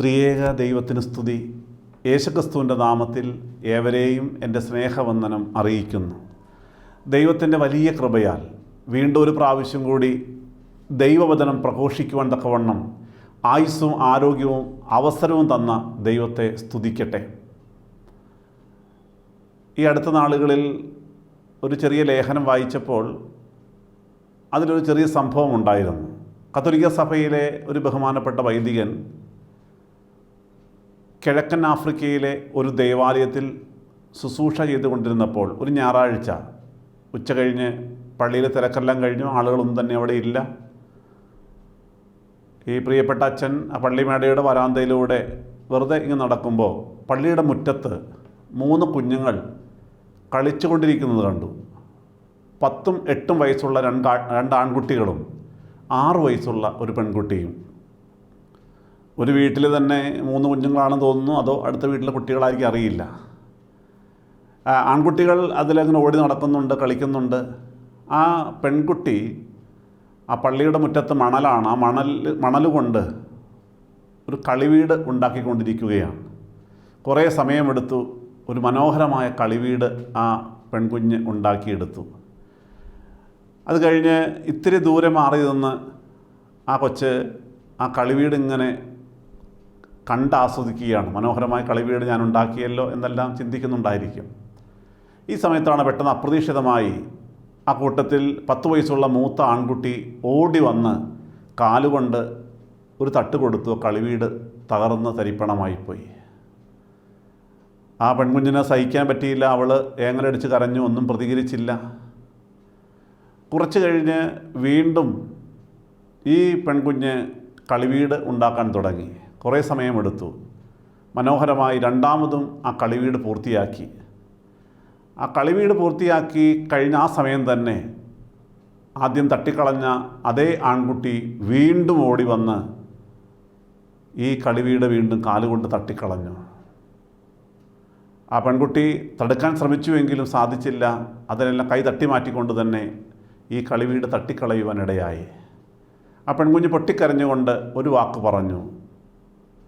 ത്രിയേക ദൈവത്തിന് സ്തുതി. യേശുക്രിസ്തുവിന്റെ നാമത്തിൽ ഏവരെയും എന്റെ സ്നേഹവന്ദനം അറിയിക്കുന്നു. ദൈവത്തിന്റെ വലിയ കൃപയാൽ വീണ്ടും ഒരു പ്രാവശ്യം കൂടി ദൈവവചനം പ്രഘോഷിക്കുവാൻ തക്കവണ്ണം ആയുസ്സും ആരോഗ്യവും അവസരവും തന്ന ദൈവത്തെ സ്തുതിക്കട്ടെ. ഈ അടുത്ത നാളുകളിൽ ഒരു ചെറിയ ലേഖനം വായിച്ചപ്പോൾ അതിലൊരു ചെറിയ സംഭവം ഉണ്ടായിരുന്നു. കത്തോലിക്ക സഭയിലെ ഒരു ബഹുമാനപ്പെട്ട വൈദികൻ കിഴക്കൻ ആഫ്രിക്കയിലെ ഒരു ദേവാലയത്തിൽ ശുശ്രൂഷ ചെയ്തുകൊണ്ടിരുന്നപ്പോൾ ഒരു ഞായറാഴ്ച ഉച്ച കഴിഞ്ഞ് പള്ളിയിലെ തിരക്കെല്ലാം കഴിഞ്ഞു ആളുകളൊന്നും തന്നെ അവിടെ ഇല്ല. ഈ പ്രിയപ്പെട്ട അച്ഛൻ ആ പള്ളിമേടയുടെ വരാന്തയിലൂടെ വെറുതെ ഇങ്ങനെ നടക്കുമ്പോൾ പള്ളിയുടെ മുറ്റത്ത് മൂന്ന് കുഞ്ഞുങ്ങൾ കളിച്ചുകൊണ്ടിരിക്കുന്നത് കണ്ടു. പത്തും എട്ടും വയസ്സുള്ള രണ്ട് രണ്ട് ആൺകുട്ടികളും ആറു വയസ്സുള്ള ഒരു പെൺകുട്ടിയും ഒരു വീട്ടിൽ തന്നെ മൂന്ന് കുഞ്ഞുങ്ങളാണെന്ന് തോന്നുന്നു അതോ അടുത്ത വീട്ടിലെ കുട്ടികളായിരിക്കും അറിയില്ല. ആൺകുട്ടികൾ അതിലങ്ങനെ ഓടി നടക്കുന്നുണ്ട് കളിക്കുന്നുണ്ട്. ആ പെൺകുട്ടി ആ പള്ളിയുടെ മുറ്റത്ത് മണലാണ്. ആ മണൽ മണൽ കൊണ്ട് ഒരു കളിവീട് ഉണ്ടാക്കിക്കൊണ്ടിരിക്കുകയാണ്. കുറേ സമയമെടുത്തു ഒരു മനോഹരമായ കളിവീട് ആ പെൺകുഞ്ഞ് ഉണ്ടാക്കിയെടുത്തു. അത് കഴിഞ്ഞ് ഇത്തിരി ദൂരെ മാറി നിന്ന് ആ കൊച്ച് ആ കളിവീട് ഇങ്ങനെ കണ്ട് ആസ്വദിക്കുകയാണ് മനോഹരമായ കളിവീട് ഞാൻ ഉണ്ടാക്കിയല്ലോ എന്നെല്ലാം ചിന്തിക്കുന്നുണ്ടായിരിക്കും. ഈ സമയത്താണ് പെട്ടെന്ന് അപ്രതീക്ഷിതമായി ആ കൂട്ടത്തിൽ പത്ത് വയസ്സുള്ള മൂത്ത ആൺകുട്ടി ഓടി വന്ന് കാലുകൊണ്ട് ഒരു തട്ട് കൊടുത്തു. കളിവീട് തകർന്ന് തരിപ്പണമായിപ്പോയി. ആ പെൺകുഞ്ഞിനെ സഹിക്കാൻ പറ്റിയില്ല. അവൾ ഏങ്ങലടിച്ച് കരഞ്ഞു. ഒന്നും പ്രതികരിച്ചില്ല. കുറച്ച് കഴിഞ്ഞ് വീണ്ടും ഈ പെൺകുഞ്ഞ് കളിവീട് ഉണ്ടാക്കാൻ തുടങ്ങി. കുറേ സമയമെടുത്തു. മനോഹരമായി രണ്ടാമതും ആ കളിവീട് പൂർത്തിയാക്കി. ആ കളിവീട് പൂർത്തിയാക്കി കഴിഞ്ഞ ആ സമയം തന്നെ ആദ്യം തട്ടിക്കളഞ്ഞ അതേ ആൺകുട്ടി വീണ്ടും ഓടി വന്ന് ഈ കളിവീട് വീണ്ടും കാലുകൊണ്ട് തട്ടിക്കളഞ്ഞു. ആ പെൺകുട്ടി തടുക്കാൻ ശ്രമിച്ചുവെങ്കിലും സാധിച്ചില്ല. അതിനെല്ലാം കൈ തട്ടി മാറ്റിക്കൊണ്ട് തന്നെ ഈ കളിവീട് തട്ടിക്കളയുവാനിടയായി. ആ പെൺകുഞ്ഞ് പൊട്ടിക്കരഞ്ഞുകൊണ്ട് ഒരു വാക്ക് പറഞ്ഞു.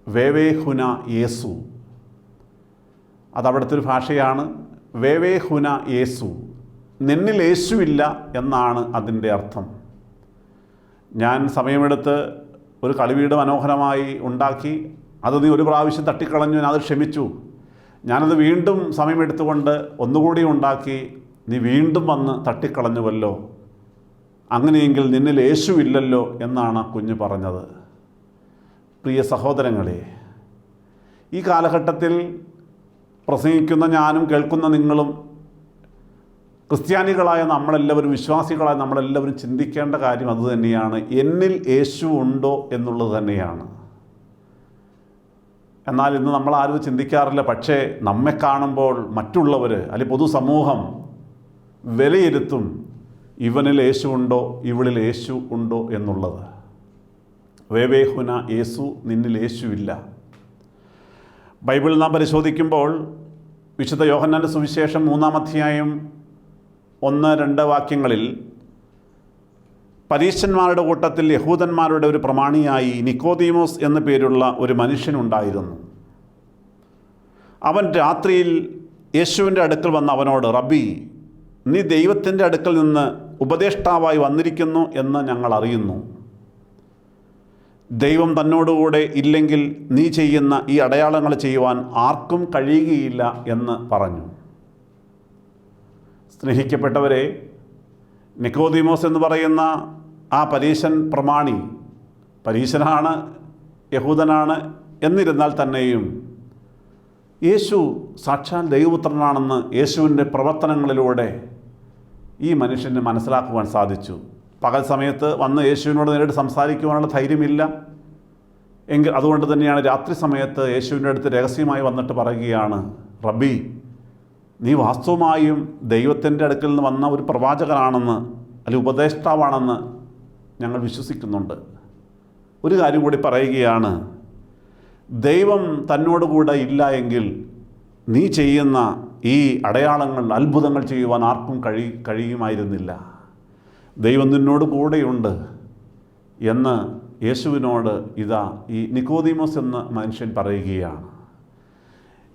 വേവേ ഹുന യേസു. അതവിടുത്തെ ഒരു ഭാഷയാണ് വേവേ ഹുന യേസു. നിന്നിൽ യേശുവില്ല എന്നാണ് അതിന്റെ അർത്ഥം. ഞാൻ സമയമെടുത്ത് ഒരു കളിവീട് മനോഹരമായി ഉണ്ടാക്കി അത് നീ ഒരു പ്രാവശ്യം തട്ടിക്കളഞ്ഞു ഞാൻ അത് ക്ഷമിച്ചു. ഞാനത് വീണ്ടും സമയമെടുത്തുകൊണ്ട് ഒന്നുകൂടി ഉണ്ടാക്കി നീ വീണ്ടും വന്ന് തട്ടിക്കളഞ്ഞുവല്ലോ. അങ്ങനെയെങ്കിൽ നിന്നിൽ യേശുവില്ലല്ലോ എന്നാണ് ആ കുഞ്ഞ് പറഞ്ഞത്. പ്രിയ സഹോദരങ്ങളെ ഈ കാലഘട്ടത്തിൽ പ്രസംഗിക്കുന്ന ഞാനും കേൾക്കുന്ന നിങ്ങളും ക്രിസ്ത്യാനികളായ നമ്മളെല്ലാവരും വിശ്വാസികളായ നമ്മളെല്ലാവരും ചിന്തിക്കേണ്ട കാര്യം അതുതന്നെയാണ് എന്നിൽ യേശു ഉണ്ടോ എന്നുള്ളത് തന്നെയാണ്. എന്നാൽ ഇന്ന് നമ്മൾ ആരും ചിന്തിക്കാറില്ല. പക്ഷേ നമ്മെ കാണുമ്പോൾ മറ്റുള്ളവർ അല്ലെങ്കിൽ പൊതുസമൂഹം വിലയിരുത്തും ഇവനിൽ യേശു ഉണ്ടോ ഇവളിൽ യേശു ഉണ്ടോ എന്നുള്ളത്. വേവേഹുന യേസു നിന്നിൽ യേശുവില്ല. ബൈബിൾ നാം പരിശോധിക്കുമ്പോൾ വിശുദ്ധ യോഹന്നാന്റെ സുവിശേഷം മൂന്നാം അധ്യായം ഒന്ന് രണ്ട് വാക്യങ്ങളിൽ പരീശന്മാരുടെ കൂട്ടത്തിൽ യഹൂദന്മാരുടെ ഒരു പ്രമാണിയായി നിക്കോദീമോസ് എന്നു പേരുള്ള ഒരു മനുഷ്യനുണ്ടായിരുന്നു അവൻ രാത്രിയിൽ യേശുവിന്റെ അടുക്കൽ വന്ന അവനോട് റബി നീ ദൈവത്തിന്റെ അടുക്കൽ നിന്ന് ഉപദേഷ്ടാവായി വന്നിരിക്കുന്നു എന്ന് ഞങ്ങൾ അറിയുന്നു. ദൈവം തന്നോടുകൂടെ ഇല്ലെങ്കിൽ നീ ചെയ്യുന്ന ഈ അടയാളങ്ങൾ ചെയ്യുവാൻ ആർക്കും കഴിയുകയില്ല എന്ന് പറഞ്ഞു. സ്നേഹിക്കപ്പെട്ടവരെ നിക്കോദിമോസ് എന്ന് പറയുന്ന ആ പരീശൻ പ്രമാണി പരീശനാണ് യഹൂദനാണ് എന്നിരുന്നാൽ തന്നെയും യേശു സാക്ഷാൽ ദൈവപുത്രനാണെന്ന് യേശുവിന്റെ പ്രവർത്തനങ്ങളിലൂടെ ഈ മനുഷ്യന് മനസ്സിലാക്കുവാൻ സാധിച്ചു. പകൽ സമയത്ത് വന്ന് യേശുവിനോട് നേരിട്ട് സംസാരിക്കുവാനുള്ള ധൈര്യമില്ല. എങ്കിൽ അതുകൊണ്ട് തന്നെയാണ് രാത്രി സമയത്ത് യേശുവിന്റെ അടുത്ത് രഹസ്യമായി വന്നിട്ട് പറയുകയാണ് റബ്ബി നീ വാസ്തവമായും ദൈവത്തിന്റെ അടുക്കൽ നിന്ന് വന്ന ഒരു പ്രവാചകനാണെന്ന് അല്ലെങ്കിൽ ഉപദേഷ്ടാവാണെന്ന് ഞങ്ങൾ വിശ്വസിക്കുന്നുണ്ട്. ഒരു കാര്യം കൂടി പറയുകയാണ് ദൈവം തന്നോടുകൂടെ ഇല്ല എങ്കിൽ നീ ചെയ്യുന്ന ഈ അടയാളങ്ങൾ അത്ഭുതങ്ങൾ ചെയ്യുവാൻ ആർക്കും കഴി കഴിയുമായിരുന്നില്ല. ദൈവം നിന്നോട് കൂടെയുണ്ട് എന്ന് യേശുവിനോട് ഇതാ ഈ നിക്കോദീമോസ് എന്ന മനുഷ്യൻ പറയുകയാണ്.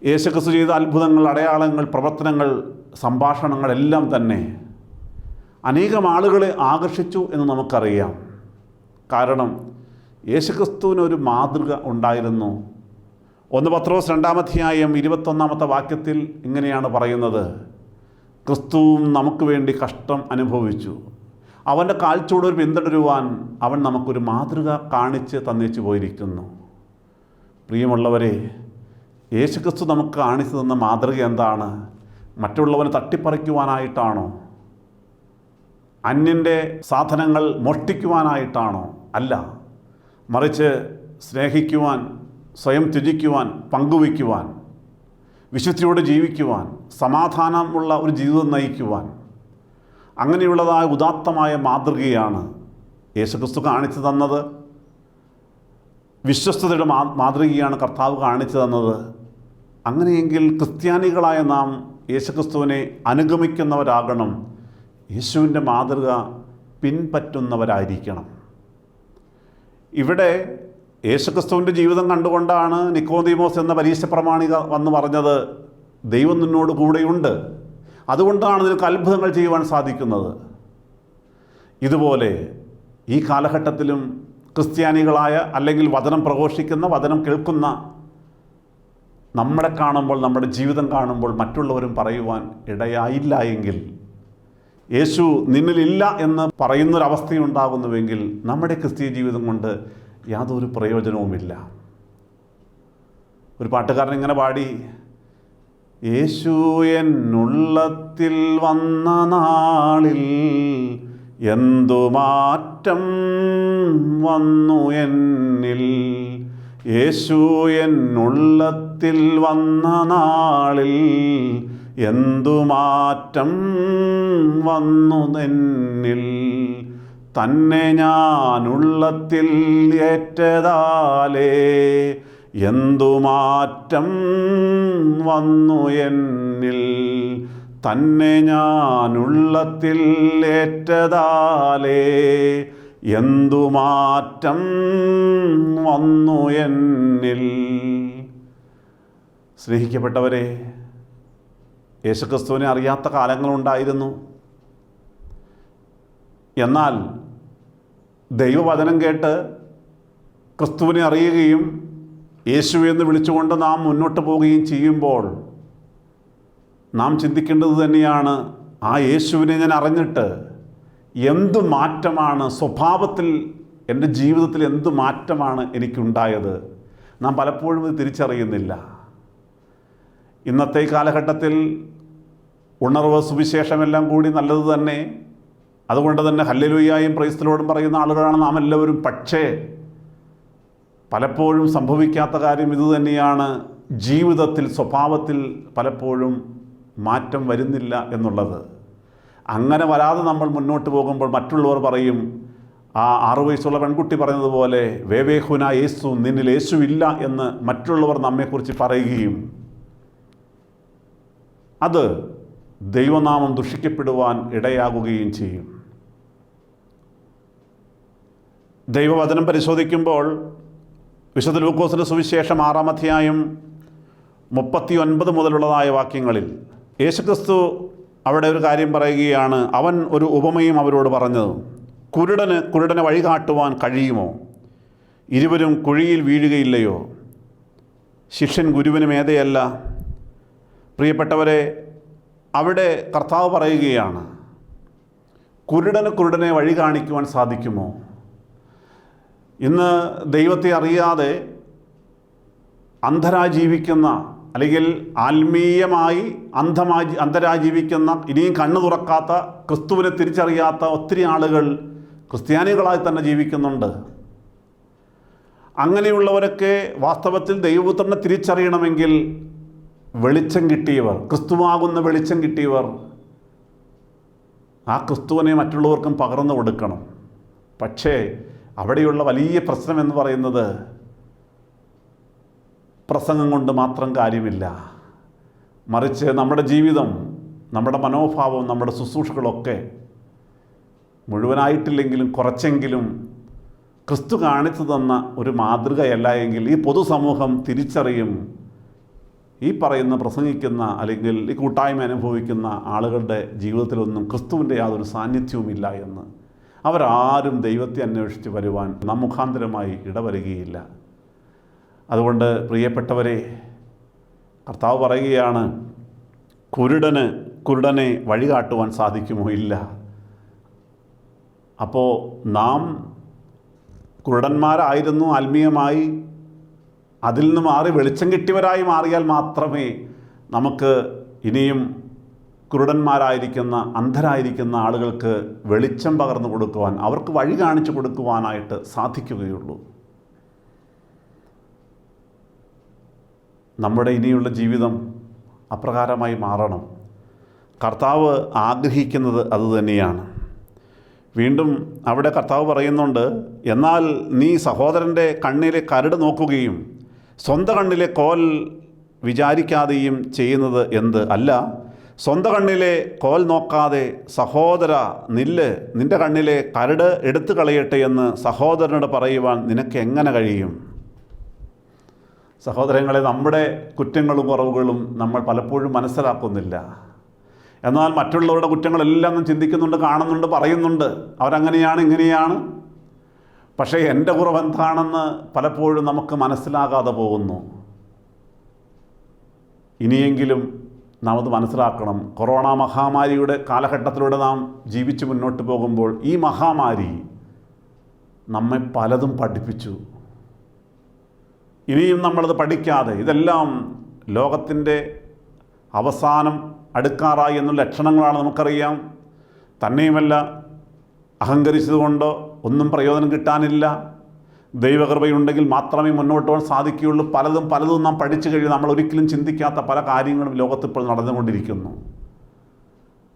യേശുക്രിസ്തു ചെയ്ത അത്ഭുതങ്ങൾ അടയാളങ്ങൾ പ്രവർത്തനങ്ങൾ സംഭാഷണങ്ങളെല്ലാം തന്നെ അനേകം ആളുകളെ ആകർഷിച്ചു എന്ന് നമുക്കറിയാം. കാരണം യേശുക്രിസ്തുവിനൊരു മാതൃക ഉണ്ടായിരുന്നു. ഒന്ന് പത്രോസ് രണ്ടാമധ്യായം ഇരുപത്തൊന്നാമത്തെ വാക്യത്തിൽ ഇങ്ങനെയാണ് പറയുന്നത്. ക്രിസ്തുവും നമുക്ക് വേണ്ടി കഷ്ടം അനുഭവിച്ചു. അവന്റെ കാൽച്ചൂട് ഒരു പിന്തുടരുവാൻ അവൻ നമുക്കൊരു മാതൃക കാണിച്ച് തന്നേച്ചു പോയിരിക്കുന്നു. പ്രിയമുള്ളവരെ യേശുക്രിസ്തു നമുക്ക് കാണിച്ചു തന്ന മാതൃക എന്താണ്? മറ്റുള്ളവനെ തട്ടിപ്പറിക്കുവാനായിട്ടാണോ? അന്യന്റെ സാധനങ്ങൾ മോഷ്ടിക്കുവാനായിട്ടാണോ? അല്ല. മറിച്ച് സ്നേഹിക്കുവാൻ സ്വയം ത്യജിക്കുവാൻ പങ്കുവയ്ക്കുവാൻ വിശുദ്ധിയോടെ ജീവിക്കുവാൻ സമാധാനമുള്ള ഒരു ജീവിതം നയിക്കുവാൻ. അങ്ങനെയുള്ളതായ ഉദാത്തമായ മാതൃകയാണ് യേശുക്രിസ്തു കാണിച്ചു തന്നത്. വിശ്വസ്തയുടെ മാ മാതൃകയാണ് കർത്താവ് കാണിച്ചു തന്നത്. അങ്ങനെയെങ്കിൽ ക്രിസ്ത്യാനികളായ നാം യേശുക്രിസ്തുവിനെ അനുഗമിക്കുന്നവരാകണം. യേശുവിന്റെ മാതൃക പിൻപറ്റുന്നവരായിരിക്കണം. ഇവിടെ യേശുക്രിസ്തുവിന്റെ ജീവിതം കണ്ടുകൊണ്ടാണ് നിക്കോദീമോസ് എന്ന പരീക്ഷ പ്രമാണിക വന്ന് പറഞ്ഞത് ദൈവം നിന്നോട് കൂടെയുണ്ട്. അതുകൊണ്ടാണ് നിനക്ക് അത്ഭുതങ്ങൾ ചെയ്യുവാൻ സാധിക്കുന്നത്. ഇതുപോലെ ഈ കാലഘട്ടത്തിലും ക്രിസ്ത്യാനികളായ അല്ലെങ്കിൽ വചനം പ്രഘോഷിക്കുന്ന വചനം കേൾക്കുന്ന നമ്മളെ കാണുമ്പോൾ നമ്മുടെ ജീവിതം കാണുമ്പോൾ മറ്റുള്ളവരും പറയുവാൻ ഇടയായില്ല എങ്കിൽ യേശു നിന്നിലില്ല എന്ന് പറയുന്നൊരവസ്ഥയുണ്ടാകുന്നുവെങ്കിൽ നമ്മുടെ ക്രിസ്തീയ ജീവിതം കൊണ്ട് യാതൊരു പ്രയോജനവുമില്ല. ഒരു പാട്ടുകാരൻ ഇങ്ങനെ പാടി യേശു എന്നുള്ളത്തിൽ വന്ന നാളിൽ എന്തു മാറ്റം വന്നു എന്നിൽ? യേശു എന്നുള്ളത്തിൽ വന്ന നാളിൽ എന്തു മാറ്റം വന്നു എന്നിൽ? തന്നെ ഞാനുള്ളത്തിൽ ഏറ്റതാലേ എന്തു മാറ്റം വന്നു എന്നിൽ? തന്നെ ഞാനുള്ളത്തിൽ ഏറ്റതാലേ? എന്തുമാറ്റം വന്നു എന്നിൽ? സ്നേഹിക്കപ്പെട്ടവരെ യേശുക്രിസ്തുവിനെ അറിയാത്ത കാലങ്ങളുണ്ടായിരുന്നു. എന്നാൽ ദൈവവചനം കേട്ട് ക്രിസ്തുവിനെ അറിയുകയും യേശു എന്ന് വിളിച്ചുകൊണ്ട് നാം മുന്നോട്ട് പോവുകയും ചെയ്യുമ്പോൾ നാം ചിന്തിക്കേണ്ടത് തന്നെയാണ് ആ യേശുവിനെ ഞാൻ അറിഞ്ഞിട്ട് എന്തു മാറ്റമാണ് സ്വഭാവത്തിൽ എന്റെ ജീവിതത്തിൽ എന്തു മാറ്റമാണ് എനിക്കുണ്ടായത്? നാം പലപ്പോഴും ഇത് തിരിച്ചറിയുന്നില്ല. ഇന്നത്തെ കാലഘട്ടത്തിൽ ഉണർവ് സുവിശേഷമെല്ലാം കൂടി നല്ലത് തന്നെ. അതുകൊണ്ട് തന്നെ ഹല്ലലുയായും പ്രൈസ്തലോടും പറയുന്ന ആളുകളാണ് നാം എല്ലാവരും പക്ഷേ പലപ്പോഴും സംഭവിക്കാത്ത കാര്യം ഇതുതന്നെയാണ് ജീവിതത്തിൽ സ്വഭാവത്തിൽ പലപ്പോഴും മാറ്റം വരുന്നില്ല എന്നുള്ളത്. അങ്ങനെ വരാതെ നമ്മൾ മുന്നോട്ട് പോകുമ്പോൾ മറ്റുള്ളവർ പറയും ആ ആറു വയസ്സുള്ള പെൺകുട്ടി പറഞ്ഞതുപോലെ പോലെ വേവേഹുന യേസു നിന്നിൽ യേശു ഇല്ല എന്ന് മറ്റുള്ളവർ നമ്മെക്കുറിച്ച് പറയുകയും അത് ദൈവനാമം ദുഷിക്കപ്പെടുവാൻ ഇടയാകുകയും ചെയ്യും. ദൈവവചനം പരിശോധിക്കുമ്പോൾ വിശുദ്ധ ലൂക്കോസിന്റെ സുവിശേഷം ആറാം അധ്യായം മുപ്പത്തി ഒൻപത് മുതലുള്ളതായ വാക്യങ്ങളിൽ യേശുക്രിസ്തു അവിടെ ഒരു കാര്യം പറയുകയാണ് അവൻ ഒരു ഉപമയും അവരോട് പറഞ്ഞത് കുരുടന് കുരുടനെ വഴി കാട്ടുവാൻ കഴിയുമോ? ഇരുവരും കുഴിയിൽ വീഴുകയില്ലയോ? ശിഷ്യൻ ഗുരുവിന് മേധയല്ല പ്രിയപ്പെട്ടവരെ അവിടെ കർത്താവ് പറയുകയാണ് കുരുടന് കുരുടനെ വഴി കാണിക്കുവാൻ സാധിക്കുമോ? ഇന്ന് ദൈവത്തെ അറിയാതെ അന്ധരായി ജീവിക്കുന്ന അല്ലെങ്കിൽ ആത്മീയമായി അന്ധമായി അന്ധരായി ജീവിക്കുന്ന ഇനിയും കണ്ണു തുറക്കാത്ത ക്രിസ്തുവിനെ തിരിച്ചറിയാത്ത ഒത്തിരി ആളുകൾ ക്രിസ്ത്യാനികളായി തന്നെ ജീവിക്കുന്നുണ്ട്. അങ്ങനെയുള്ളവരൊക്കെ വാസ്തവത്തിൽ ദൈവപുത്രനെ തിരിച്ചറിയണമെങ്കിൽ വെളിച്ചം കിട്ടിയവർ ക്രിസ്തുവാകുന്ന വെളിച്ചം കിട്ടിയവർ ആ ക്രിസ്തുവിനെ മറ്റുള്ളവർക്കും പകർന്നു കൊടുക്കണം. പക്ഷേ അവിടെയുള്ള വലിയ പ്രശ്നം എന്ന് പറയുന്നത് പ്രസംഗം കൊണ്ട് മാത്രം കാര്യമില്ല. മറിച്ച് നമ്മുടെ ജീവിതം നമ്മുടെ മനോഭാവം നമ്മുടെ ശുശ്രൂഷകളൊക്കെ മുഴുവനായിട്ടില്ലെങ്കിലും കുറച്ചെങ്കിലും ക്രിസ്തു കാണിച്ചു തന്ന ഒരു മാതൃകയല്ല എങ്കിൽ ഈ പൊതുസമൂഹം തിരിച്ചറിയും ഈ പറയുന്ന പ്രസംഗിക്കുന്ന അല്ലെങ്കിൽ ഈ കൂട്ടായ്മ അനുഭവിക്കുന്ന ആളുകളുടെ ജീവിതത്തിലൊന്നും ക്രിസ്തുവിന്റെ യാതൊരു സാന്നിധ്യവുമില്ല എന്ന് അവരാരും ദൈവത്തെ അന്വേഷിച്ച് വരുവാൻ നമുഖാന്തരമായി മുഖാന്തരമായി ഇടവരുകയില്ല. അതുകൊണ്ട് പ്രിയപ്പെട്ടവരെ കർത്താവ് പറയുകയാണ് കുരുടന് കുരുടനെ വഴികാട്ടുവാൻ സാധിക്കുമോ ഇല്ല. അപ്പോൾ നാം കുരുടന്മാരായിരുന്നു ആത്മീയമായി അതിൽ നിന്ന് മാറി വെളിച്ചം കിട്ടിയവരായി മാറിയാൽ മാത്രമേ നമുക്ക് ഇനിയും കുരുടന്മാരായിരിക്കുന്ന അന്ധരായിരിക്കുന്ന ആളുകൾക്ക് വെളിച്ചം പകർന്നു കൊടുക്കുവാൻ അവർക്ക് വഴി കാണിച്ചു കൊടുക്കുവാനായിട്ട് സാധിക്കുകയുള്ളൂ. നമ്മുടെ ഇനിയുള്ള ജീവിതം അപ്രകാരമായി മാറണം. കർത്താവ് ആഗ്രഹിക്കുന്നത് അതുതന്നെയാണ് വീണ്ടും അവിടെ കർത്താവ് പറയുന്നുണ്ട് എന്നാൽ നീ സഹോദരന്റെ കണ്ണിലെ കരട് നോക്കുകയും സ്വന്തം കണ്ണിലെ കോൽ വിചാരിക്കാതെയും ചെയ്യുന്നത് എന്ത്? അല്ല സ്വന്തം കണ്ണിലെ കോൽ നോക്കാതെ സഹോദര നില്ല് നിന്റെ കണ്ണിലെ കരട് എടുത്തു കളയട്ടെ എന്ന് സഹോദരനോട് പറയുവാൻ നിനക്ക് എങ്ങനെ കഴിയും? സഹോദരങ്ങളെ നമ്മുടെ കുറ്റങ്ങളും കുറവുകളും നമ്മൾ പലപ്പോഴും മനസ്സിലാക്കുന്നില്ല. എന്നാൽ മറ്റുള്ളവരുടെ കുറ്റങ്ങളെല്ലാം നാം ചിന്തിക്കുന്നുണ്ട് കാണുന്നുണ്ട് പറയുന്നുണ്ട്. അവരങ്ങനെയാണ് ഇങ്ങനെയാണ്. പക്ഷേ എന്റെ കുറവ് എന്താണെന്ന് പലപ്പോഴും നമുക്ക് മനസ്സിലാകാതെ പോകുന്നു. ഇനിയെങ്കിലും നാം അത് മനസ്സിലാക്കണം. കൊറോണ മഹാമാരിയുടെ കാലഘട്ടത്തിലൂടെ നാം ജീവിച്ച് മുന്നോട്ട് പോകുമ്പോൾ ഈ മഹാമാരി നമ്മെ പലതും പഠിപ്പിച്ചു. ഇനിയും നമ്മളത് പഠിക്കാതെ ഇതെല്ലാം ലോകത്തിന്റെ അവസാനം അടുക്കാറായി എന്ന ലക്ഷണങ്ങളാണ് നമുക്കറിയാം. തന്നെയുമല്ല അഹങ്കരിച്ചതുകൊണ്ടോ ഒന്നും പ്രയോജനം കിട്ടാനില്ല. ദൈവകൃപയുണ്ടെങ്കിൽ മാത്രമേ മുന്നോട്ട് പോകാൻ സാധിക്കുകയുള്ളൂ. പലതും പലതും നാം പഠിച്ചു കഴിഞ്ഞ് നമ്മൾ ഒരിക്കലും ചിന്തിക്കാത്ത പല കാര്യങ്ങളും ലോകത്തിപ്പോൾ നടന്നുകൊണ്ടിരിക്കുന്നു.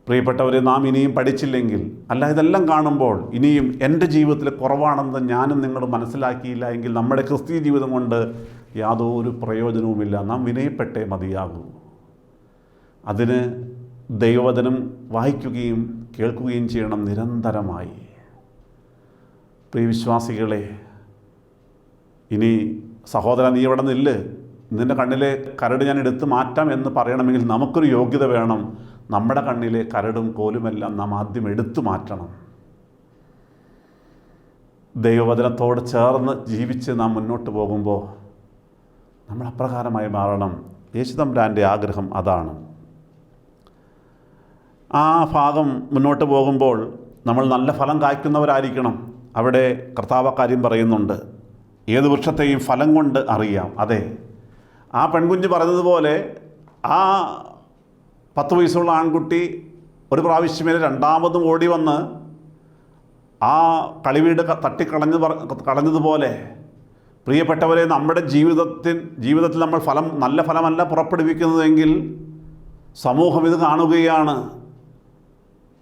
പ്രിയപ്പെട്ടവരെ നാം ഇനിയും പഠിച്ചില്ലെങ്കിൽ അല്ല ഇതെല്ലാം കാണുമ്പോൾ ഇനിയും എന്റെ ജീവിതത്തിൽ കുറവാണെന്ന് ഞാനും നിങ്ങൾ മനസ്സിലാക്കിയില്ല എങ്കിൽ നമ്മുടെ ക്രിസ്തീയ ജീവിതം കൊണ്ട് യാതൊരു പ്രയോജനവുമില്ല. നാം വിനയപ്പെട്ടേ മതിയാകൂ. അതിന് ദൈവവചനം വായിക്കുകയും കേൾക്കുകയും ചെയ്യണം നിരന്തരമായി. പ്രിയവിശ്വാസികളെ ഇനി സഹോദര നീ ഇവിടെ നില്ല്. നിന്റെ കണ്ണിലെ കരട് ഞാൻ എടുത്തു മാറ്റാം എന്ന് പറയണമെങ്കിൽ നമുക്കൊരു യോഗ്യത വേണം. നമ്മുടെ കണ്ണിലെ കരടും കോലുമെല്ലാം നാം ആദ്യം എടുത്തു മാറ്റണം. ദൈവവചനത്തോട് ചേർന്ന് ജീവിച്ച് നാം മുന്നോട്ട് പോകുമ്പോൾ നമ്മൾ അപ്രകാരമായി മാറണം യേശുദമ്പുരാന്റെ ആഗ്രഹം അതാണ്. ആ ഭാഗം മുന്നോട്ട് പോകുമ്പോൾ നമ്മൾ നല്ല ഫലം കായ്ക്കുന്നവരായിരിക്കണം. അവിടെ കർത്താവ് കാര്യം പറയുന്നുണ്ട്. ഏത് വൃക്ഷത്തെയും ഫലം കൊണ്ട് അറിയാം. അതെ. ആ പെൺകുഞ്ഞ് പറഞ്ഞതുപോലെ ആ പത്ത് വയസ്സുള്ള ആൺകുട്ടി ഒരു പ്രാവശ്യമേ രണ്ടാമതും ഓടി വന്ന് ആ കളിവീട് തട്ടിക്കളഞ്ഞ് കളഞ്ഞതുപോലെ പ്രിയപ്പെട്ടവരെ നമ്മുടെ ജീവിതത്തിൽ ജീവിതത്തിൽ നമ്മൾ ഫലം നല്ല ഫലമല്ല പുറപ്പെടുവിക്കുന്നതെങ്കിൽ സമൂഹം ഇത് കാണുകയാണ്.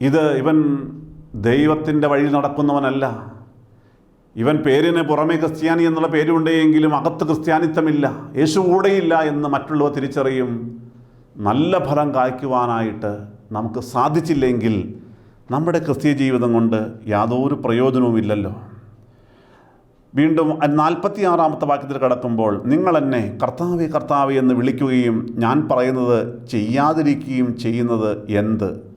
ഇത് ഇവൻ ദൈവത്തിന്റെ വഴി നടക്കുന്നവനല്ല. ഇവൻ പേരിന് പുറമെ ക്രിസ്ത്യാനി എന്നുള്ള പേരുണ്ടെങ്കിലും അകത്ത് ക്രിസ്ത്യാനിത്വമില്ല യേശു കൂടെയില്ല എന്ന് മറ്റുള്ളവർ തിരിച്ചറിയും. നല്ല ഫലം കായ്ക്കുവാനായിട്ട് നമുക്ക് സാധിച്ചില്ലെങ്കിൽ നമ്മുടെ ക്രിസ്തീയ ജീവിതം കൊണ്ട് യാതൊരു പ്രയോജനവുമില്ലല്ലോ. വീണ്ടും നാൽപ്പത്തി ആറാമത്തെ വാക്യത്തിൽ കിടക്കുമ്പോൾ നിങ്ങൾ എന്നെ കർത്താവെ കർത്താവെ എന്ന് വിളിക്കുകയും ഞാൻ പറയുന്നത് ചെയ്യാതിരിക്കുകയും ചെയ്യുന്നത് എന്ത്?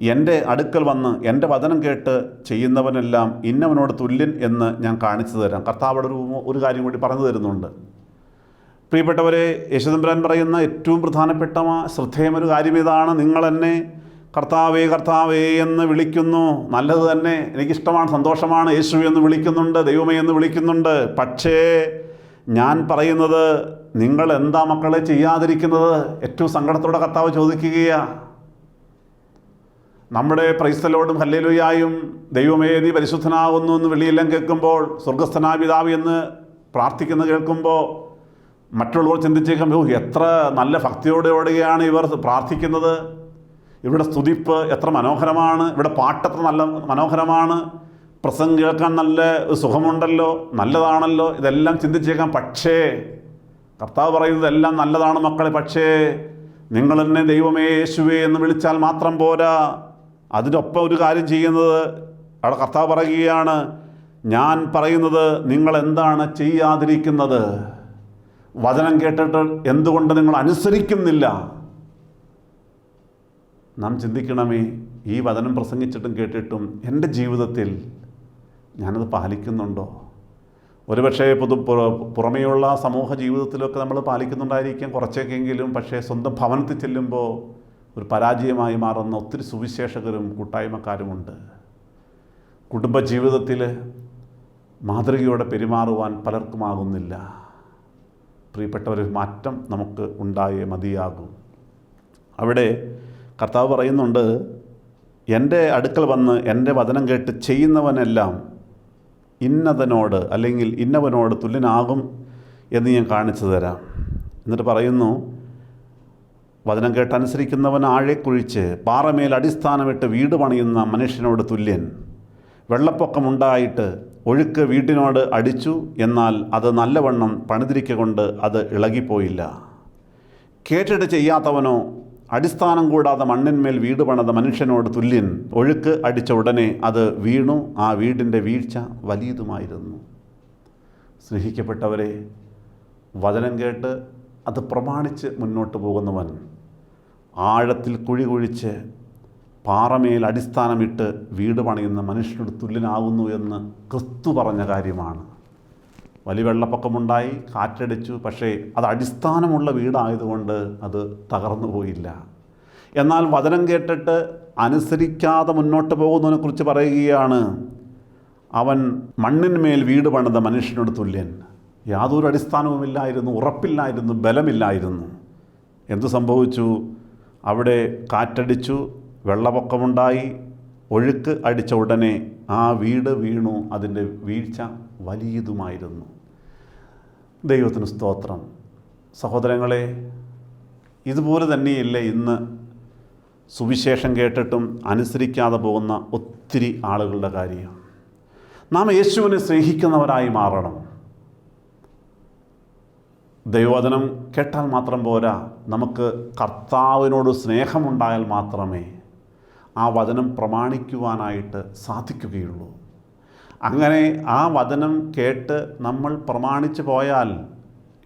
എന്റെ അടുക്കൽ വന്ന് എന്റെ വചനം കേട്ട് ചെയ്യുന്നവനെല്ലാം ഇന്നവനോട് തുല്യൻ എന്ന് ഞാൻ കാണിച്ചു തരാം. കർത്താവിടെ ഒരു ഒരു കാര്യം കൂടി പറഞ്ഞു തരുന്നുണ്ട്. പ്രിയപ്പെട്ടവരെ യേശുദമ്പുരാൻ പറയുന്ന ഏറ്റവും പ്രധാനപ്പെട്ട ശ്രദ്ധേയമൊരു കാര്യം ഇതാണ്. നിങ്ങൾ എന്നെ കർത്താവേ കർത്താവേ എന്ന് വിളിക്കുന്നു. നല്ലത് തന്നെ. എനിക്കിഷ്ടമാണ് സന്തോഷമാണ് യേശു എന്ന് വിളിക്കുന്നുണ്ട് ദൈവമേ എന്ന് വിളിക്കുന്നുണ്ട്. പക്ഷേ ഞാൻ പറയുന്നത് നിങ്ങൾ എന്താ മക്കളെ ചെയ്യാതിരിക്കുന്നത്? ഏറ്റവും സങ്കടത്തോടെ കർത്താവ് ചോദിക്കുകയാണ് നമ്മുടെ പ്രൈസ്തലോടും ഹല്ലേലുയായും ദൈവമേ നീ പരിശുദ്ധനാകുന്നു എന്ന് വെളിയെല്ലാം കേൾക്കുമ്പോൾ സ്വർഗസ്ഥനാ പിതാവ് എന്ന് പ്രാർത്ഥിക്കുന്നത് കേൾക്കുമ്പോൾ മറ്റുള്ളവർ ചിന്തിച്ചേക്കും ഓ എത്ര നല്ല ഭക്തിയോടെയോടെയാണ് ഇവർ പ്രാർത്ഥിക്കുന്നത്. ഇവിടെ സ്തുതിപ്പ് എത്ര മനോഹരമാണ്. ഇവിടെ പാട്ടത്ര നല്ല മനോഹരമാണ്. പ്രസംഗം കേൾക്കാൻ നല്ല സുഖമുണ്ടല്ലോ നല്ലതാണല്ലോ. ഇതെല്ലാം ചിന്തിച്ചേക്കാം പക്ഷേ കർത്താവ് പറയുന്നത് എല്ലാം നല്ലതാണ് മക്കളെ പക്ഷേ നിങ്ങൾ എന്നെ ദൈവമേ യേശുവേ എന്ന് വിളിച്ചാൽ മാത്രം പോരാ. അതിനൊപ്പം ഒരു കാര്യം ചെയ്യുന്നത് അവിടെ കർത്താവ് പറയുകയാണ് ഞാൻ പറയുന്നത് നിങ്ങൾ എന്താണ് ചെയ്യാതിരിക്കുന്നത്? വചനം കേട്ടിട്ട് എന്തുകൊണ്ട് നിങ്ങൾ അനുസരിക്കുന്നില്ല? നാം ചിന്തിക്കണമേ ഈ വചനം പ്രസംഗിച്ചിട്ടും കേട്ടിട്ടും എന്റെ ജീവിതത്തിൽ ഞാനത് പാലിക്കുന്നുണ്ടോ? ഒരുപക്ഷെ പൊതു പുറ- പുറമേയുള്ള സമൂഹ ജീവിതത്തിലൊക്കെ നമ്മൾ പാലിക്കുന്നുണ്ടായിരിക്കാം കുറച്ചൊക്കെയെങ്കിലും പക്ഷേ സ്വന്തം ഭവനത്തിൽ ചെല്ലുമ്പോൾ ഒരു പരാജയമായി മാറുന്ന ഒത്തിരി സുവിശേഷകരും കൂട്ടായ്മക്കാരുമുണ്ട്. കുടുംബജീവിതത്തിൽ മാതൃകയോടെ പെരുമാറുവാൻ പലർക്കുമാകുന്നില്ല. പ്രിയപ്പെട്ടവർ മാറ്റം നമുക്ക് ഉണ്ടായേ മതിയാകും. അവിടെ കർത്താവ് പറയുന്നുണ്ട് എന്റെ അടുക്കൽ വന്ന് എന്റെ വചനം കേട്ട് ചെയ്യുന്നവനെല്ലാം ഇന്നതനോട് അല്ലെങ്കിൽ ഇന്നവനോട് തുല്യനാകും എന്ന് ഞാൻ കാണിച്ചു തരാം. എന്നിട്ട് പറയുന്നു വചനം കേട്ടനുസരിക്കുന്നവൻ ആഴെ കുഴിച്ച് പാറമേൽ അടിസ്ഥാനമിട്ട് വീട് പണിയുന്ന മനുഷ്യനോട് തുല്യൻ. വെള്ളപ്പൊക്കമുണ്ടായിട്ട് ഒഴുക്ക് വീട്ടിനോട് അടിച്ചു എന്നാൽ അത് നല്ലവണ്ണം പണിതിരിക്കൊണ്ട് അത് ഇളകിപ്പോയില്ല. കേട്ടിട്ട് ചെയ്യാത്തവനോ അടിസ്ഥാനം കൂടാതെ മണ്ണിന്മേൽ വീട് പണിത മനുഷ്യനോട് തുല്യൻ. ഒഴുക്ക് അടിച്ച ഉടനെ അത് വീണു. ആ വീടിന്റെ വീഴ്ച വലിയതുമായിരുന്നു. സ്നേഹിക്കപ്പെട്ടവരെ വചനം കേട്ട് അത് പ്രമാണിച്ച് മുന്നോട്ട് പോകുന്നവൻ ആഴത്തിൽ കുഴി കുഴിച്ച് പാറമേൽ അടിസ്ഥാനമിട്ട് വീട് പണിയുന്ന മനുഷ്യനോട് തുല്യനാകുന്നു എന്ന് ക്രിസ്തു പറഞ്ഞ കാര്യമാണ്. വലിയ വെള്ളപ്പൊക്കമുണ്ടായി കാറ്റടിച്ചു പക്ഷേ അത് അടിസ്ഥാനമുള്ള വീടായതുകൊണ്ട് അത് തകർന്നു പോയില്ല. എന്നാൽ വചനം കേട്ടിട്ട് അനുസരിക്കാതെ മുന്നോട്ട് പോകുന്നതിനെക്കുറിച്ച് പറയുകയാണ് അവൻ മണ്ണിന്മേൽ വീട് പണിത മനുഷ്യനോട് തുല്യൻ. യാതൊരു അടിസ്ഥാനവുമില്ലായിരുന്നു ഉറപ്പില്ലായിരുന്നു ബലമില്ലായിരുന്നു. എന്തു സംഭവിച്ചു? അവിടെ കാറ്റടിച്ചു വെള്ളപ്പൊക്കമുണ്ടായി. ഒഴുക്ക് അടിച്ച ഉടനെ ആ വീട് വീണു. അതിന്റെ വീഴ്ച വലിയതുമായിരുന്നു. ദൈവത്തിന് സ്തോത്രം. സഹോദരങ്ങളെ ഇതുപോലെ തന്നെയല്ലേ ഇന്ന് സുവിശേഷം കേട്ടിട്ടും അനുസരിക്കാതെ പോകുന്ന ഒത്തിരി ആളുകളുടെ കാര്യം. നാം യേശുവിനെ സ്നേഹിക്കുന്നവരായി മാറണം. ദൈവവചനം കേട്ടാൽ മാത്രം പോരാ. നമുക്ക് കർത്താവിനോട് സ്നേഹമുണ്ടായാൽ മാത്രമേ ആ വചനം പ്രമാണിക്കുവാനായിട്ട് സാധിക്കുകയുള്ളൂ. അങ്ങനെ ആ വചനം കേട്ട് നമ്മൾ പ്രമാണിച്ചു പോയാൽ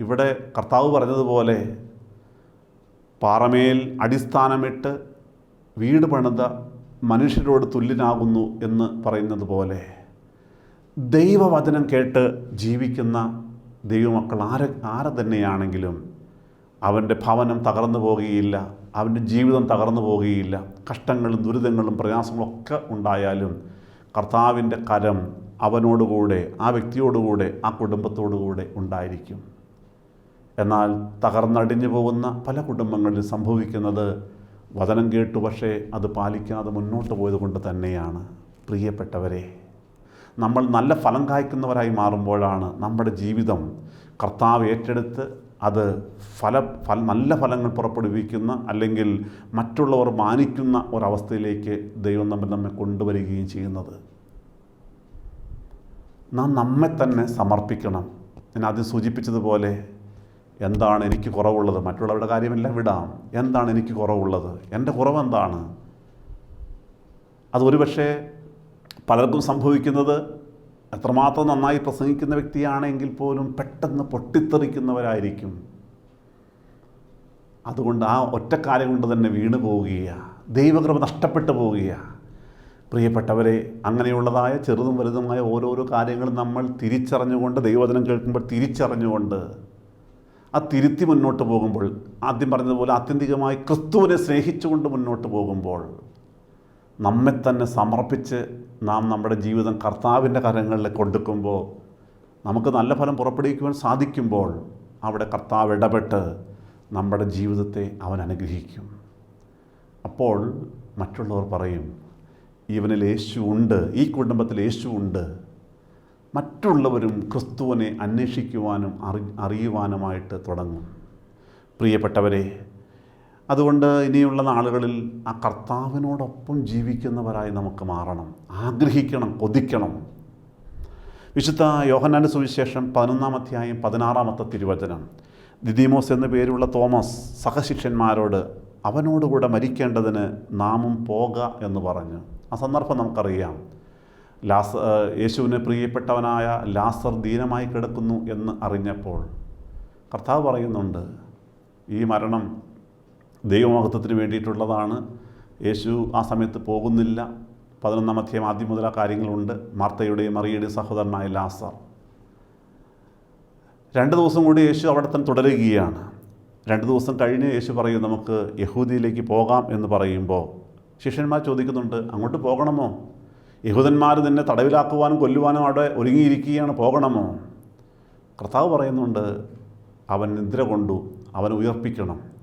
ഇവിടെ കർത്താവ് പറഞ്ഞതുപോലെ പാറമേൽ അടിസ്ഥാനമിട്ട് വീട് പണിത മനുഷ്യരോട് തുല്യനാകുന്നു എന്ന് പറയുന്നത് പോലെ ദൈവവചനം കേട്ട് ജീവിക്കുന്ന ദൈവമക്കൾ ആരെ ആരെ തന്നെയാണെങ്കിലും അവന്റെ ഭവനം തകർന്നു പോകുകയില്ല അവന്റെ ജീവിതം തകർന്നു പോകുകയില്ല കഷ്ടങ്ങളും ദുരിതങ്ങളും പ്രയാസങ്ങളും ഒക്കെ ഉണ്ടായാലും കർത്താവിന്റെ കരം അവനോടുകൂടെ ആ വ്യക്തിയോടുകൂടെ ആ കുടുംബത്തോടുകൂടെ ഉണ്ടായിരിക്കും. എന്നാൽ തകർന്നടിഞ്ഞു പോകുന്ന പല കുടുംബങ്ങളിൽ സംഭവിക്കുന്നത് വചനം കേട്ടു പക്ഷേ അത് പാലിക്കാതെ മുന്നോട്ട് പോയത് കൊണ്ട് തന്നെയാണ്. പ്രിയപ്പെട്ടവരെ നമ്മൾ നല്ല ഫലം കായ്ക്കുന്നവരായി മാറുമ്പോഴാണ് നമ്മുടെ ജീവിതം കർത്താവ് ഏറ്റെടുത്ത് അത് ഫല ഫല നല്ല ഫലങ്ങൾ പുറപ്പെടുവിക്കുന്ന അല്ലെങ്കിൽ മറ്റുള്ളവർ മാനിക്കുന്ന ഒരവസ്ഥയിലേക്ക് ദൈവം നമ്മൾ നമ്മെ കൊണ്ടുവരികയും ചെയ്യുന്നത്. നാം നമ്മെ തന്നെ സമർപ്പിക്കണം. ഞാൻ ആദ്യം സൂചിപ്പിച്ചതുപോലെ എന്താണ് എനിക്ക് കുറവുള്ളത്? മറ്റുള്ളവരുടെ കാര്യമെല്ലാം വിടാം. എന്താണ് എനിക്ക് കുറവുള്ളത്? എന്റെ കുറവെന്താണ്? അത് ഒരുപക്ഷെ പലർക്കും സംഭവിക്കുന്നത് എത്രമാത്രം നന്നായി പ്രസംഗിക്കുന്ന വ്യക്തിയാണെങ്കിൽ പോലും പെട്ടെന്ന് പൊട്ടിത്തെറിക്കുന്നവരായിരിക്കും. അതുകൊണ്ട് ആ ഒറ്റക്കാലം കൊണ്ട് തന്നെ വീണു പോവുകയാണ് ദൈവകൃപ നഷ്ടപ്പെട്ടു പോവുകയാണ് പ്രിയപ്പെട്ടവരെ അങ്ങനെയുള്ളതായ ചെറുതും വലുതുമായ ഓരോരോ കാര്യങ്ങളും നമ്മൾ തിരിച്ചറിഞ്ഞുകൊണ്ട് ദൈവവചനം കേൾക്കുമ്പോൾ തിരിച്ചറിഞ്ഞുകൊണ്ട് ആ തിരുത്തി മുന്നോട്ട് പോകുമ്പോൾ ആദ്യം പറഞ്ഞതുപോലെ ആത്യന്തികമായി ക്രിസ്തുവിനെ സ്നേഹിച്ചുകൊണ്ട് മുന്നോട്ട് പോകുമ്പോൾ നമ്മെ തന്നെ സമർപ്പിച്ച് നാം നമ്മുടെ ജീവിതം കർത്താവിന്റെ കരങ്ങളിൽ കൊടുക്കുമ്പോൾ നമുക്ക് നല്ല ഫലം പുറപ്പെടുവിക്കുവാൻ സാധിക്കുമ്പോൾ അവിടെ കർത്താവ് ഇടപെട്ട് നമ്മുടെ ജീവിതത്തെ അവൻ അനുഗ്രഹിക്കും. അപ്പോൾ മറ്റുള്ളവർ പറയും ഇവനിൽ യേശു ഉണ്ട് ഈ കുടുംബത്തിൽ യേശു ഉണ്ട്. മറ്റുള്ളവരും ക്രിസ്തുവിനെ അന്വേഷിക്കുവാനും അറി അറിയുവാനുമായിട്ട് തുടങ്ങും. പ്രിയപ്പെട്ടവരെ അതുകൊണ്ട് ഇനിയുള്ള നാളുകളിൽ ആ കർത്താവിനോടൊപ്പം ജീവിക്കുന്നവരായി നമുക്ക് മാറണം ആഗ്രഹിക്കണം കൊതിക്കണം. വിശുദ്ധ യോഹന്നാന്റെ സുവിശേഷം പതിനൊന്നാം അധ്യായം പതിനാറാമത്തെ തിരുവചനം. ദിദിമോസ് എന്ന പേരുള്ള തോമസ് സഹശിഷ്യന്മാരോട് അവനോടുകൂടെ മരിക്കേണ്ടതിന് നാമും പോക എന്ന് പറഞ്ഞു. ആ സന്ദർഭം നമുക്കറിയാം. ലാസ യേശുവിന് പ്രിയപ്പെട്ടവനായ ലാസർ ദീനമായി കിടക്കുന്നു എന്ന് അറിഞ്ഞപ്പോൾ കർത്താവ് പറയുന്നുണ്ട് ഈ മരണം ദൈവമഹത്വത്തിന് വേണ്ടിയിട്ടുള്ളതാണ്. യേശു ആ സമയത്ത് പോകുന്നില്ല. പതിനൊന്നാം അധ്യായം ആദ്യം മുതൽ കാര്യങ്ങളുണ്ട്. മാർത്തയുടെയും മറിയുടെയും സഹോദരനായ ലാസർ. രണ്ട് ദിവസം കൂടി യേശു അവിടെ തന്നെ തുടരുകയാണ്. രണ്ട് ദിവസം കഴിഞ്ഞ് യേശു പറയും നമുക്ക് യഹൂദിയിലേക്ക് പോകാം എന്ന് പറയുമ്പോൾ ശിഷ്യന്മാർ ചോദിക്കുന്നുണ്ട് അങ്ങോട്ട് പോകണമോ? യഹൂദന്മാർ നിന്നെ തടവിലാക്കുവാനും കൊല്ലുവാനും അവിടെ ഒരുങ്ങിയിരിക്കുകയാണ്. പോകണമോ? കർത്താവ് പറയുന്നുണ്ട് അവൻ നിദ്ര കൊണ്ടു അവൻ ഉയർപ്പിക്കണം.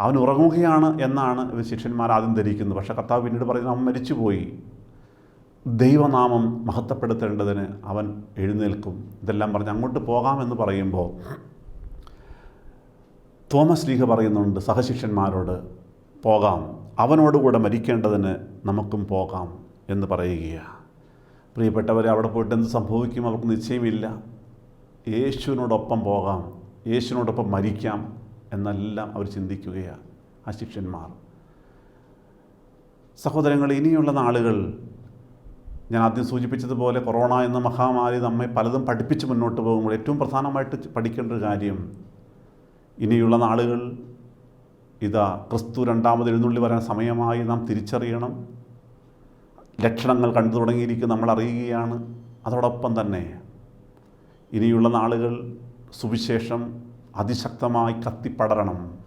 അവൻ ഉറങ്ങുകയാണ് എന്നാണ് ഇവർ ശിഷ്യന്മാർ ആദ്യം ധരിക്കുന്നത്. പക്ഷേ കർത്താവ് പിന്നീട് പറയുന്നത് അവൻ മരിച്ചുപോയി. ദൈവനാമം മഹത്വപ്പെടുത്തേണ്ടതിന് അവൻ എഴുന്നേൽക്കും. ഇതെല്ലാം പറഞ്ഞ് അങ്ങോട്ട് പോകാമെന്ന് പറയുമ്പോൾ തോമസ് ലീഹ പറയുന്നുണ്ട് സഹശിഷ്യന്മാരോട് പോകാം. അവനോടുകൂടെ മരിക്കേണ്ടതിന് നമുക്കും പോകാം എന്ന് പറയുകയാണ്. പ്രിയപ്പെട്ടവരെ അവിടെ പോയിട്ട് എന്ത് സംഭവിക്കും? അവർക്ക് നിശ്ചയമില്ല. യേശുവിനോടൊപ്പം പോകാം. യേശുവിനോടൊപ്പം മരിക്കാം. എന്നെല്ലാം അവർ ചിന്തിക്കുകയാണ്. ആ ശിഷ്യന്മാർ. സഹോദരങ്ങൾ ഇനിയുള്ള നാളുകൾ ഞാൻ ആദ്യം സൂചിപ്പിച്ചതുപോലെ കൊറോണ എന്ന മഹാമാരി നമ്മെ പലതും പഠിപ്പിച്ച് മുന്നോട്ട് പോകുമ്പോൾ ഏറ്റവും പ്രധാനമായിട്ട് പഠിക്കേണ്ട ഒരു കാര്യം ഇനിയുള്ള നാളുകൾ ഇതാ ക്രിസ്തു രണ്ടാമത് എഴുന്നള്ളി വരാൻ സമയമായി നാം തിരിച്ചറിയണം. ലക്ഷണങ്ങൾ കണ്ടു തുടങ്ങിയിരിക്കും നമ്മൾ അറിയുകയാണ്. അതോടൊപ്പം തന്നെ ഇനിയുള്ള നാളുകൾ സുവിശേഷം അതിശക്തമായി കത്തിപ്പടരണം.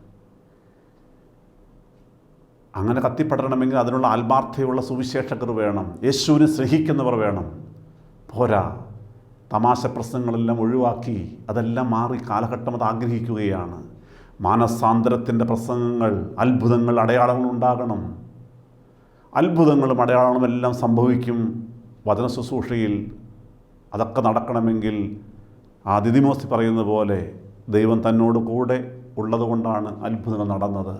അങ്ങനെ കത്തിപ്പടരണമെങ്കിൽ അതിനുള്ള ആത്മാർത്ഥതയുള്ള സുവിശേഷകർ വേണം. യേശുവിനെ സ്നേഹിക്കുന്നവർ വേണം. പോരാ. തമാശ പ്രശ്നങ്ങളെല്ലാം ഒഴിവാക്കി അതെല്ലാം മാറി കാലഘട്ടം അത് ആഗ്രഹിക്കുകയാണ്. മാനസാന്തരത്തിന്റെ പ്രസംഗങ്ങൾ അത്ഭുതങ്ങൾ അടയാളങ്ങൾ ഉണ്ടാകണം. അത്ഭുതങ്ങളും അടയാളങ്ങളും എല്ലാം സംഭവിക്കും വചന ശുശ്രൂഷയിൽ. അതൊക്കെ നടക്കണമെങ്കിൽ ആ ദിദിമോസി പറയുന്ന പോലെ ദൈവം തന്നോട് കൂടെ ഉള്ളതുകൊണ്ടാണ് അത്ഭുതങ്ങൾ നടന്നത്.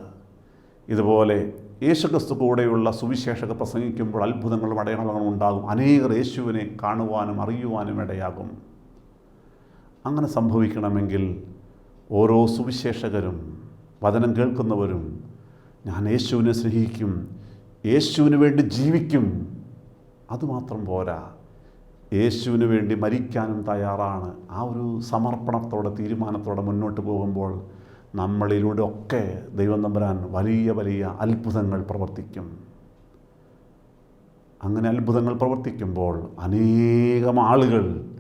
ഇതുപോലെ യേശുക്രിസ്തു കൂടെയുള്ള സുവിശേഷക പ്രസംഗിക്കുമ്പോൾ അത്ഭുതങ്ങളും അടയാളങ്ങളും ഉണ്ടാകും. അനേകർ യേശുവിനെ കാണുവാനും അറിയുവാനും ഇടയാകും. അങ്ങനെ സംഭവിക്കണമെങ്കിൽ ഓരോ സുവിശേഷകരും വചനം കേൾക്കുന്നവരും ഞാൻ യേശുവിനെ സ്നേഹിക്കും യേശുവിന് വേണ്ടി ജീവിക്കും അതുമാത്രം പോരാ. യേശുവിന് വേണ്ടി മരിക്കാനും തയ്യാറാണ്. ആ ഒരു സമർപ്പണത്തോടെ തീരുമാനത്തോടെ മുന്നോട്ട് പോകുമ്പോൾ നമ്മളിലൂടെ ഒക്കെ ദൈവം നമ്പരാൻ വലിയ വലിയ അത്ഭുതങ്ങൾ പ്രവർത്തിക്കും. അങ്ങനെ അത്ഭുതങ്ങൾ പ്രവർത്തിക്കുമ്പോൾ അനേകം ആളുകൾ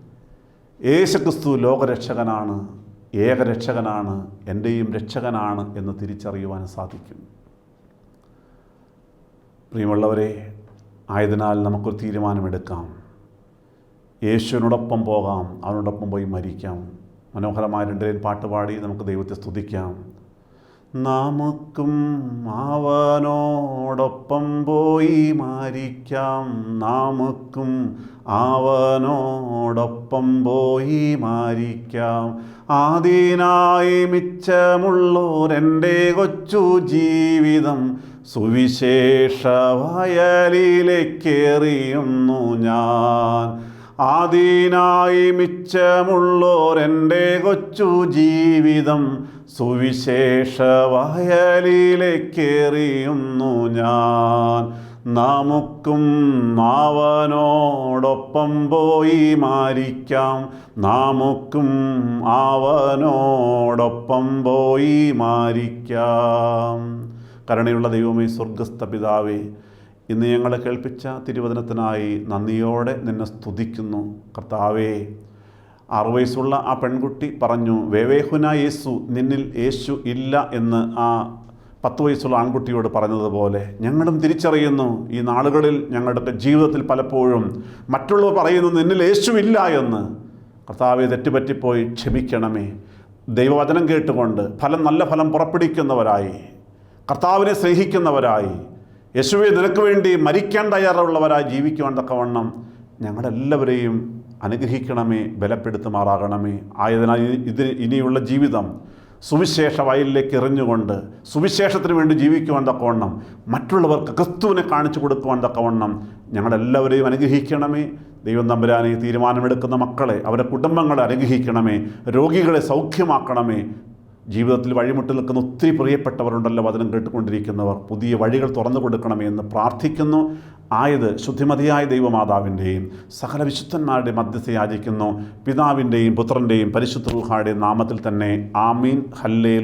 യേശുക്രിസ്തു ലോകരക്ഷകനാണ് ഏകരക്ഷകനാണ് എന്റെയും രക്ഷകനാണ് എന്ന് തിരിച്ചറിയുവാൻ സാധിക്കും. പ്രിയമുള്ളവരെ ആയതിനാൽ നമുക്കൊരു തീരുമാനമെടുക്കാം. യേശുവിനോടൊപ്പം പോകാം അവനോടൊപ്പം പോയി മരിക്കാം. മനോഹരമായ രണ്ടുപേരും പാട്ട് പാടി നമുക്ക് ദൈവത്തെ സ്തുതിക്കാം. നമുക്കും അവനോടൊപ്പം പോയി മരിക്കാം. നമുക്കും അവനോടൊപ്പം പോയി മരിക്കാം. ആദീനായി മിച്ചമുള്ളോരെന്റെ കൊച്ചു ജീവിതം സുവിശേഷ വയലിലേക്കേറിയുന്നു ഞാൻ. ആദീനായി മിച്ചമുള്ളോരെന്റെ കൊച്ചു ജീവിതം സുവിശേഷ വയലിലേക്കേറിയുന്നു ഞാൻ. നമുക്കും അവനോടൊപ്പം പോയി മാരിക്കാം. നമുക്കും ആവനോടൊപ്പം പോയി മാരിക്കാം. കരുണയുള്ള ദൈവമേ സ്വർഗസ്ഥ പിതാവേ ഇന്ന് ഞങ്ങളെ കേൾപ്പിച്ച തിരുവചനത്തിനായി നന്ദിയോടെ നിന്നെ സ്തുതിക്കുന്നു. കർത്താവേ ആറു വയസ്സുള്ള ആ പെൺകുട്ടി പറഞ്ഞു വേവേഹുന യേശു നിന്നിൽ യേശു ഇല്ല എന്ന് ആ പത്ത് വയസ്സുള്ള ആൺകുട്ടിയോട് പറഞ്ഞതുപോലെ ഞങ്ങളും തിരിച്ചറിയുന്നു. ഈ നാളുകളിൽ ഞങ്ങളുടെ ജീവിതത്തിൽ പലപ്പോഴും മറ്റുള്ളവർ പറയുന്നു നിന്നിൽ യേശു ഇല്ല എന്ന്. കർത്താവെ തെറ്റുപറ്റിപ്പോയി ക്ഷമിക്കണമേ. ദൈവവചനം കേട്ടുകൊണ്ട് ഫലം നല്ല ഫലം പുറപ്പെടുവിക്കുന്നവരായി കർത്താവിനെ സ്നേഹിക്കുന്നവരായി യേശുവെ നിനക്ക് വേണ്ടി മരിക്കാൻ തയ്യാറുള്ളവരായി ജീവിക്കുവാൻ തക്കവണ്ണം ഞങ്ങളെല്ലാവരെയും അനുഗ്രഹിക്കണമേ ബലപ്പെടുത്തുമാറാകണമേ. ആയതിനാൽ ഇത് ഇനിയുള്ള ജീവിതം സുവിശേഷ വയലിലേക്ക് എറിഞ്ഞുകൊണ്ട് സുവിശേഷത്തിന് വേണ്ടി ജീവിക്കുവാൻ തക്കവണ്ണം മറ്റുള്ളവർക്ക് ക്രിസ്തുവിനെ കാണിച്ചു കൊടുക്കുവാൻ തക്കവണ്ണം ഞങ്ങളെല്ലാവരെയും അനുഗ്രഹിക്കണമേ. ദൈവം തമ്പുരാനെ തീരുമാനമെടുക്കുന്ന മക്കളെ അവരുടെ കുടുംബങ്ങളെ അനുഗ്രഹിക്കണമേ. രോഗികളെ സൗഖ്യമാക്കണമേ. ജീവിതത്തിൽ വഴിമുട്ടി നിൽക്കുന്ന ഒത്തിരി പ്രിയപ്പെട്ടവരുണ്ടല്ലോ വചനം കേട്ടുകൊണ്ടിരിക്കുന്നവർ. പുതിയ വഴികൾ തുറന്നു കൊടുക്കണമെന്ന് പ്രാർത്ഥിക്കുന്നു. ആയത് ശുദ്ധിമതിയായ ദൈവമാതാവിന്റെയും സകല വിശുദ്ധന്മാരുടെ മധ്യസ്ഥ യാചിക്കുന്നു പിതാവിന്റെയും പുത്രന്റെയും പരിശുദ്ധ നാമത്തിൽ തന്നെ ആമീൻ. ഹല്ലേ